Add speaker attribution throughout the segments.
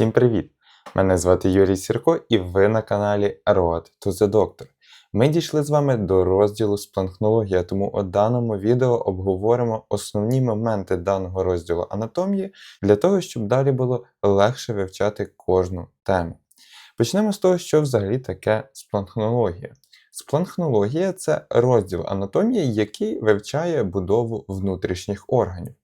Speaker 1: Всім привіт! Мене звати Юрій Сірко і ви на каналі Road to the Doctor. Ми дійшли з вами до розділу спланхнологія, тому у даному відео обговоримо основні моменти даного розділу анатомії для того, щоб далі було легше вивчати кожну тему. Почнемо з того, що взагалі таке спланхнологія. Спланхнологія це розділ анатомії, який вивчає будову внутрішніх органів.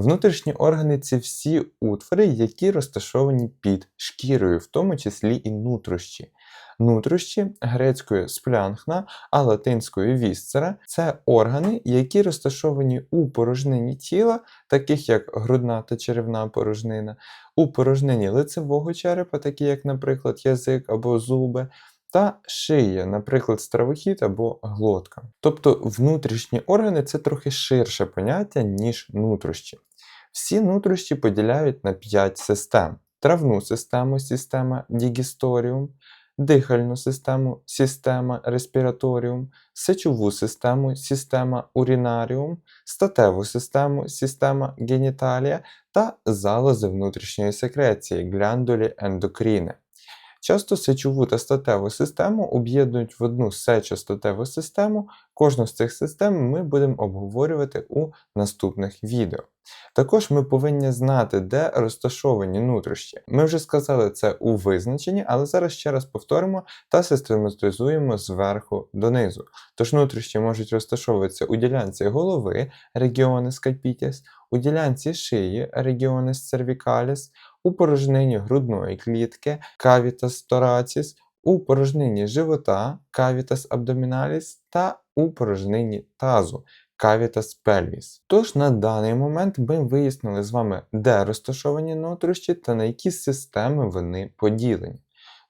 Speaker 1: Внутрішні органи це всі утвори, які розташовані під шкірою, в тому числі і нутрощі. Нутрощі грецькою сплянхна, а латинською вісцера це органи, які розташовані у порожнині тіла, таких як грудна та черевна порожнина, у порожнині лицевого черепа, такі як, наприклад, язик або зуби, та шия, наприклад, стравохід або глотка. Тобто внутрішні органи це трохи ширше поняття, ніж нутрощі. Всі нутрощі поділяють на 5 систем: травну систему система дігісторіум, дихальну систему система респіраторіум, сечову систему система урінаріум, статеву систему система геніталія та залози внутрішньої секреції гляндулі ендокріни. Часто сечову та статеву систему об'єднують в одну сечостатеву систему. Кожну з цих систем ми будемо обговорювати у наступних відео. Також ми повинні знати, де розташовані нутрощі. Ми вже сказали це у визначенні, але зараз ще раз повторимо та систематизуємо зверху донизу. Тож нутрощі можуть розташовуватися у ділянці голови регіони скальпітіс, у ділянці шиї регіонис cervicalis, у порожнині грудної клітки cavitas thoracis, у порожнині живота cavitas abdominalis та у порожнині тазу cavitas pelvis. Тож на даний момент ми вияснили з вами, де розташовані нутрощі та на які системи вони поділені.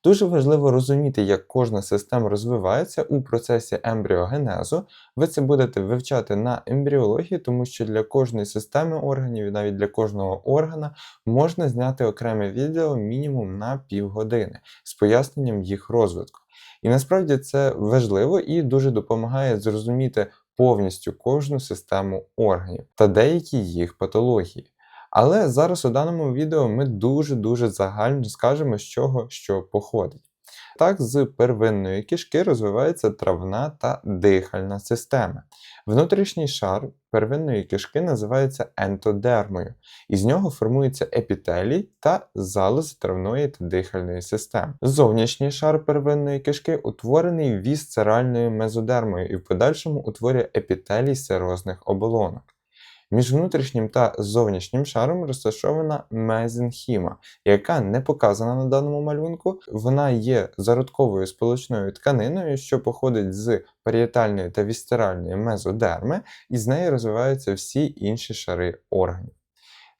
Speaker 1: Дуже важливо розуміти, як кожна система розвивається у процесі ембріогенезу. Ви це будете вивчати на ембріології, тому що для кожної системи органів і навіть для кожного органа можна зняти окреме відео мінімум на півгодини з поясненням їх розвитку. І насправді це важливо і дуже допомагає зрозуміти повністю кожну систему органів та деякі їх патології. Але зараз у даному відео ми дуже-дуже загально скажемо, з чого що походить. Так, з первинної кишки розвивається травна та дихальна система. Внутрішній шар первинної кишки називається ентодермою, із нього формується епітелій та залози травної та дихальної системи. Зовнішній шар первинної кишки утворений вісцеральною мезодермою і в подальшому утворює епітелій серозних оболонок. Між внутрішнім та зовнішнім шаром розташована мезенхіма, яка не показана на даному малюнку. Вона є зародковою сполучною тканиною, що походить з парієтальної та вістеральної мезодерми, і з неї розвиваються всі інші шари органів.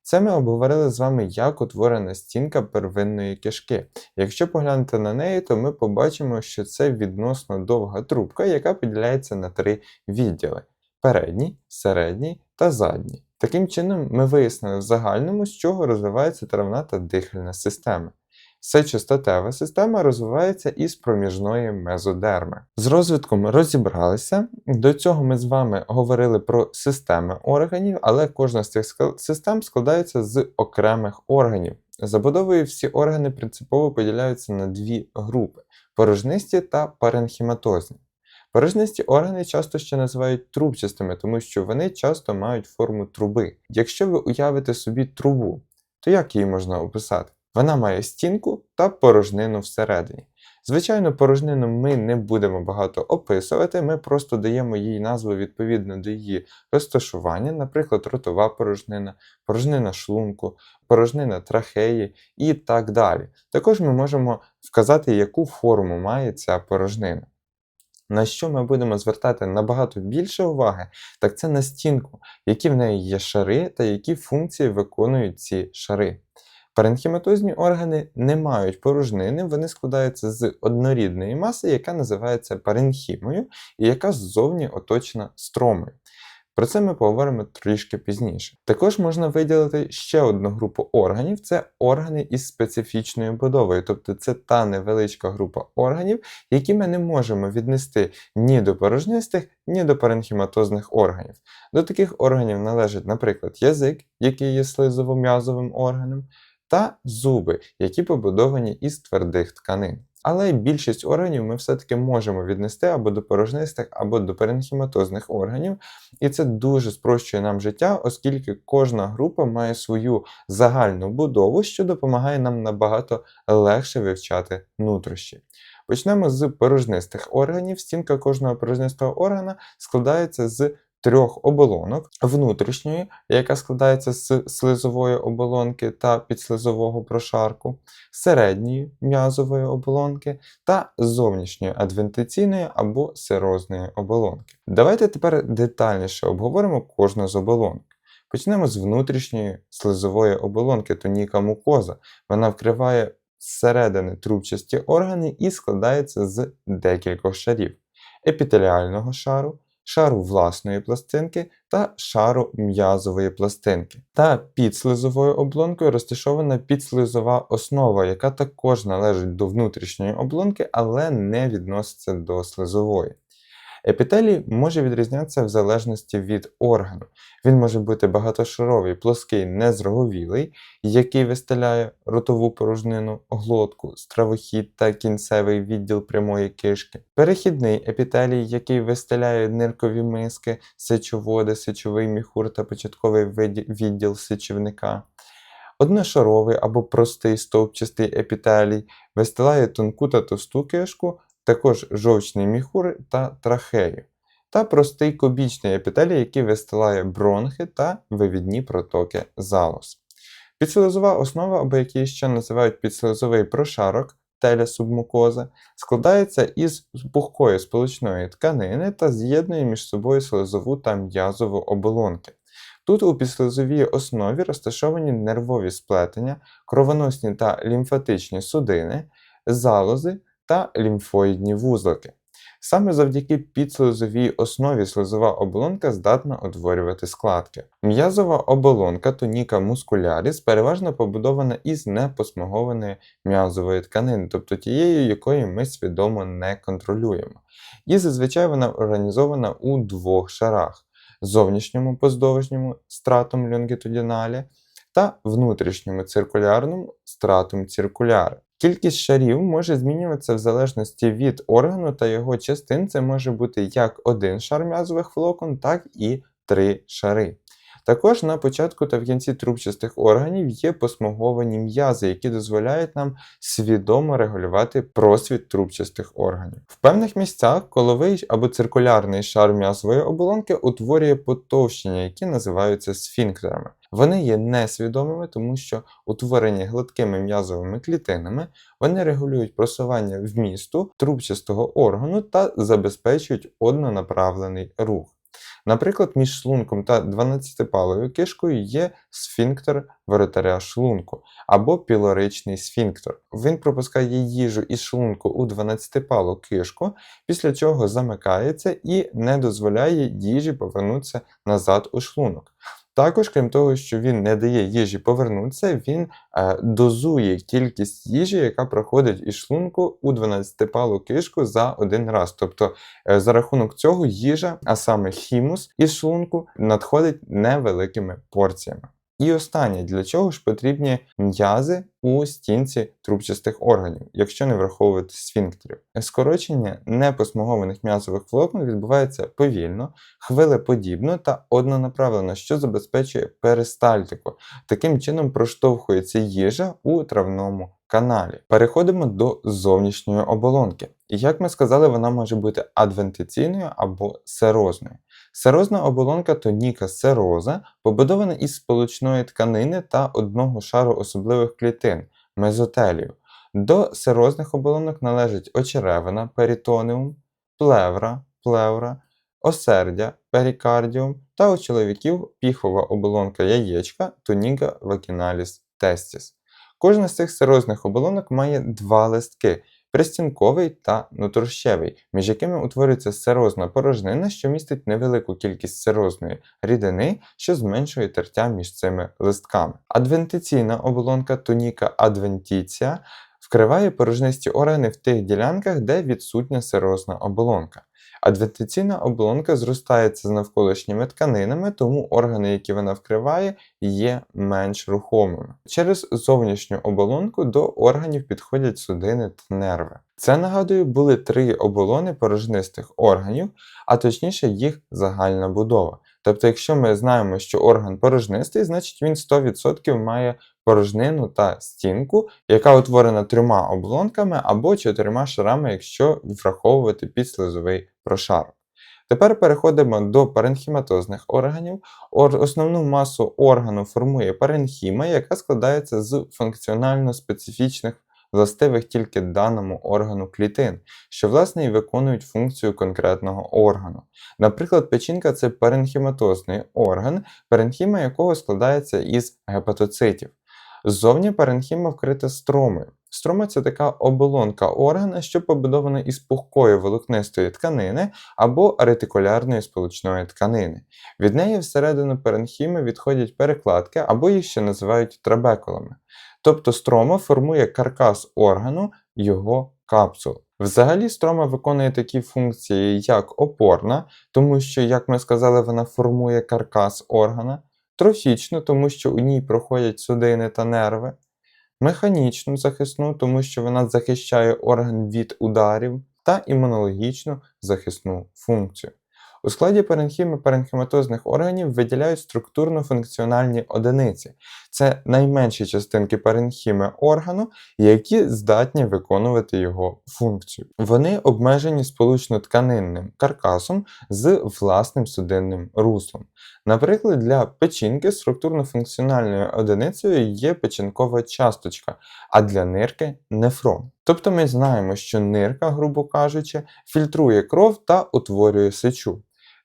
Speaker 1: Це ми обговорили з вами, як утворена стінка первинної кишки. Якщо поглянути на неї, то ми побачимо, що це відносно довга трубка, яка поділяється на три відділи передній, середній та задній. Таким чином, ми вияснили в загальному, з чого розвивається травна та дихальна система. Сечостатева система розвивається із проміжної мезодерми. З розвитком розібралися. До цього ми з вами говорили про системи органів, але кожна з цих систем складається з окремих органів. Забудовою всі органи принципово поділяються на дві групи порожнисті та паренхіматозні. Порожнисті органи часто ще називають трубчастими, тому що вони часто мають форму труби. Якщо ви уявите собі трубу, то як її можна описати? Вона має стінку та порожнину всередині. Звичайно, порожнину ми не будемо багато описувати, ми просто даємо їй назву відповідно до її розташування, наприклад, ротова порожнина, порожнина шлунку, порожнина трахеї і так далі. Також ми можемо вказати, яку форму має ця порожнина. На що ми будемо звертати набагато більше уваги, так це на стінку, які в неї є шари та які функції виконують ці шари. Паренхіматозні органи не мають порожнини, вони складаються з однорідної маси, яка називається паренхімою, і яка ззовні оточена стромою. Про це ми поговоримо трішки пізніше. Також можна виділити ще одну групу органів це органи із специфічною будовою, тобто це та невеличка група органів, які ми не можемо віднести ні до порожнистих, ні до паренхіматозних органів. До таких органів належить, наприклад, язик, який є слизово-м'язовим органом, та зуби, які побудовані із твердих тканин. Але більшість органів ми все-таки можемо віднести або до порожнистих, або до перенхіматозних органів, і це дуже спрощує нам життя, оскільки кожна група має свою загальну будову, що допомагає нам набагато легше вивчати нутрощі. Почнемо з порожнистих органів. Стінка кожного порожнистого органа складається з трьох оболонок внутрішньої, яка складається з слизової оболонки та підслизового прошарку, середньої м'язової оболонки та зовнішньої адвентиційної або серозної оболонки. Давайте тепер детальніше обговоримо кожну з оболонок. Почнемо з внутрішньої слизової оболонки тоніка мукоза. Вона вкриває зсередини трубчасті органи і складається з декількох шарів: епітеліального шару, шару власної пластинки та шару м'язової пластинки. Та під слизовою оболонкою розташована підслизова основа, яка також належить до внутрішньої оболонки, але не відноситься до слизової. Епітелій може відрізнятися в залежності від органу. Він може бути багатошаровий, плоский, незроговілий, який вистеляє ротову порожнину, глотку, стравохід та кінцевий відділ прямої кишки. Перехідний епітелій, який вистеляє ниркові миски, сечоводи, сечовий міхур та початковий відділ сечівника. Одношаровий або простий стовпчастий епітелій вистилає тонку та товсту кишку, також жовчний міхур та трахею, та простий кубічний епітелій, який вистилає бронхи та вивідні протоки залоз. Підслизова основа, або який ще називають підслизовий прошарок теля субмукоза, складається із пухкої сполучної тканини та з'єднує між собою слизову та м'язову оболонки. Тут у підслизовій основі розташовані нервові сплетення, кровоносні та лімфатичні судини, залози та лімфоїдні вузлики. Саме завдяки підслизовій основі слизова оболонка здатна утворювати складки. М'язова оболонка тоніка мускуляріс переважно побудована із непосмагованої м'язової тканини, тобто тією, якої ми свідомо не контролюємо. І зазвичай вона організована у двох шарах: зовнішньому поздовжньому стратом лонгітудіналі та внутрішньому циркулярному стратум циркуляре. Кількість шарів може змінюватися в залежності від органу та його частин. Це може бути як один шар м'язових волокон, так і три шари. Також на початку та в кінці трубчастих органів є посмоговані м'язи, які дозволяють нам свідомо регулювати просвіт трубчастих органів. В певних місцях коловий або циркулярний шар м'язової оболонки утворює потовщення, які називаються сфінктерами. Вони є несвідомими, тому що утворені гладкими м'язовими клітинами, вони регулюють просування вмісту трубчастого органу та забезпечують однонаправлений рух. Наприклад, між шлунком та 12-палою кишкою є сфінктер воротаря шлунку або пілоричний сфінктер. Він пропускає їжу із шлунку у 12-палу кишку, після чого замикається і не дозволяє їжі повернутися назад у шлунок. Також, крім того, що він не дає їжі повернутися, він е, дозує кількість їжі, яка проходить із шлунку у 12-палу кишку за один раз. Тобто, е, за рахунок цього їжа, а саме хімус із шлунку, надходить невеликими порціями. І останнє, для чого ж потрібні м'язи у стінці трубчастих органів, якщо не враховувати сфінктерів. Скорочення непосмагованих м'язових волокон відбувається повільно, хвилеподібно та однонаправлено, що забезпечує перистальтику. Таким чином проштовхується їжа у травному каналі. Переходимо до зовнішньої оболонки. І як ми сказали, вона може бути адвентиційною або серозною. Серозна оболонка тоніка сероза побудована із сполучної тканини та одного шару особливих клітин мезотелію. До серозних оболонок належать очеревина перитонеум, плевра, плевра, осердя, перикардіум та у чоловіків піхова оболонка яєчка тоніка вакіналіс тестіс. Кожна з цих серозних оболонок має два листки пристінковий та нутрощевий, між якими утворюється серозна порожнина, що містить невелику кількість серозної рідини, що зменшує тертя між цими листками. Адвентиційна оболонка тоніка адвентіція вкриває порожнисті органи в тих ділянках, де відсутня серозна оболонка. Адвентиційна оболонка зростається з навколишніми тканинами, тому органи, які вона вкриває, є менш рухомими. Через зовнішню оболонку до органів підходять судини та нерви. Це нагадую, були три оболони порожнистих органів, а точніше їх загальна будова. Тобто, якщо ми знаємо, що орган порожнистий, значить він 100% має порожнину та стінку, яка утворена трьома оболонками або чотирма шарами, якщо враховувати підслизовий прошарок. Тепер переходимо до паренхіматозних органів. Основну масу органу формує паренхіма, яка складається з функціонально специфічних властивих тільки даному органу клітин, що власне і виконують функцію конкретного органу. Наприклад, печінка це паренхіматозний орган, паренхіма якого складається із гепатоцитів. Ззовні паренхіма вкрита стромою. Строма це така оболонка органа, що побудована із пухкої волокнистої тканини або ретикулярної сполучної тканини. Від неї всередину паренхіми відходять перекладки або їх ще називають трабекулами. Тобто строма формує каркас органу його капсул. Взагалі, строма виконує такі функції, як опорна, тому що, як ми сказали, вона формує каркас органа, трофічну, тому що у ній проходять судини та нерви, механічну захисну, тому що вона захищає орган від ударів, та імунологічну захисну функцію. У складі паренхіми паренхіматозних органів виділяють структурно-функціональні одиниці. Це найменші частинки паренхіми органу, які здатні виконувати його функцію. Вони обмежені сполучно-тканинним каркасом з власним судинним руслом. Наприклад, для печінки структурно-функціональною одиницею є печінкова часточка, а для нирки нефрон. Тобто ми знаємо, що нирка, грубо кажучи, фільтрує кров та утворює сечу.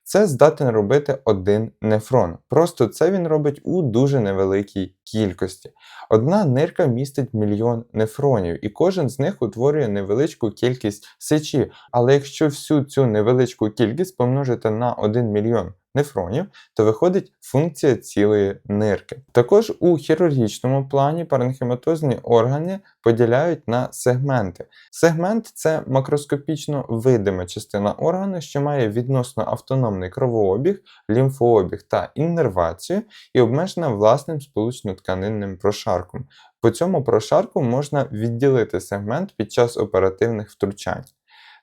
Speaker 1: Це здатен робити один нефрон. Просто це він робить у дуже невеликій кількості. Одна нирка містить мільйон нефронів, і кожен з них утворює невеличку кількість сечі. Але якщо всю цю невеличку кількість помножити на 1 мільйон нефронів, то виходить функція цілої нирки. Також у хірургічному плані паренхематозні органи поділяють на сегменти. Сегмент це макроскопічно видима частина органу, що має відносно автономний кровообіг, лімфообіг та іннервацію і обмежена власним сполучно-тканинним прошарком. По цьому прошарку можна відділити сегмент під час оперативних втручань.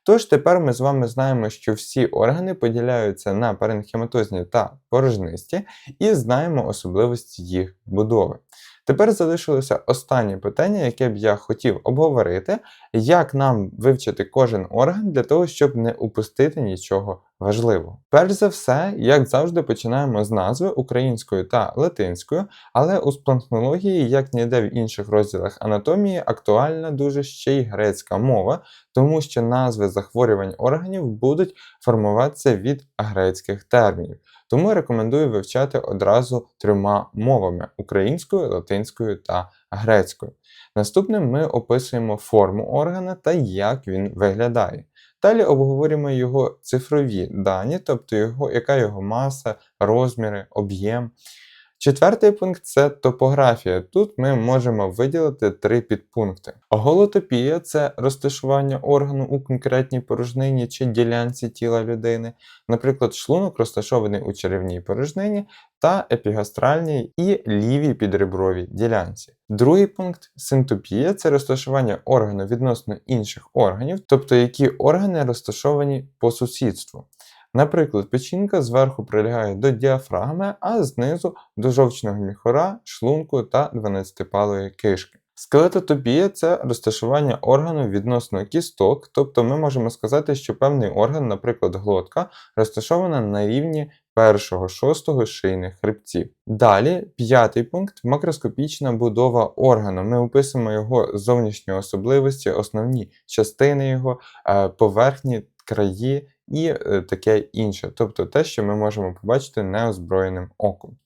Speaker 1: Тож тепер ми з вами знаємо, що всі органи поділяються на паренхематозні та порожнисті, і знаємо особливості їх будови. Тепер залишилося останнє питання, яке б я хотів обговорити, як нам вивчити кожен орган для того, щоб не упустити нічого важливого. Перш за все, як завжди, починаємо з назви українською та латинською, але у спланхнології, як ніде в інших розділах анатомії, актуальна дуже ще й грецька мова, тому що назви захворювань органів будуть формуватися від грецьких термінів. Тому рекомендую вивчати одразу трьома мовами українською, латинською та грецькою. Наступним ми описуємо форму органа та як він виглядає. Далі обговорюємо його цифрові дані, тобто його, яка його маса, розміри, об'єм. Четвертий пункт це топографія. Тут ми можемо виділити три підпункти. Голотопія це розташування органу у конкретній порожнині чи ділянці тіла людини, наприклад, шлунок розташований у черевній порожнині та епігастральній і лівій підребровій ділянці. Другий пункт синтопія це розташування органу відносно інших органів, тобто які органи розташовані по сусідству. Наприклад, печінка зверху прилягає до діафрагми, а знизу до жовчного міхора, шлунку та дванадцятипалої кишки. Скелетотопія це розташування органу відносно кісток, тобто ми можемо сказати, що певний орган, наприклад, глотка, розташована на рівні першого шостого шийних хребців. Далі, п'ятий пункт макроскопічна будова органу. Ми описуємо його зовнішні особливості, основні частини його, е, поверхні, краї і е, таке інше, тобто те, що ми можемо побачити неозброєним оком.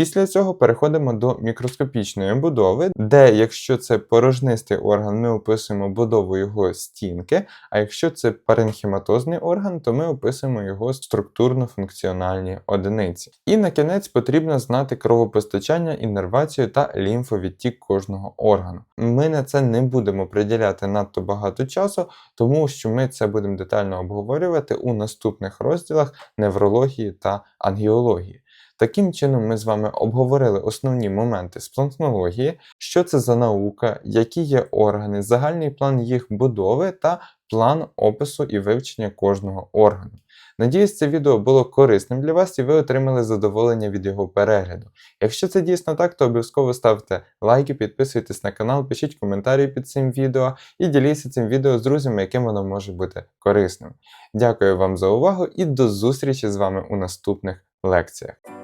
Speaker 1: Після цього переходимо до мікроскопічної будови, де, якщо це порожнистий орган, ми описуємо будову його стінки, а якщо це паренхіматозний орган, то ми описуємо його структурно-функціональні одиниці. І на кінець потрібно знати кровопостачання, іннервацію та лімфовідтік кожного органу. Ми на це не будемо приділяти надто багато часу, тому що ми це будемо детально обговорювати у наступних розділах неврології та ангіології. Таким чином, ми з вами обговорили основні моменти спланкнології, що це за наука, які є органи, загальний план їх будови та план опису і вивчення кожного органу. Надіюсь, це відео було корисним для вас і ви отримали задоволення від його перегляду. Якщо це дійсно так, то обов'язково ставте лайки, підписуйтесь на канал, пишіть коментарі під цим відео і діліться цим відео з друзями, яким воно може бути корисним. Дякую вам за увагу і до зустрічі з вами у наступних лекціях.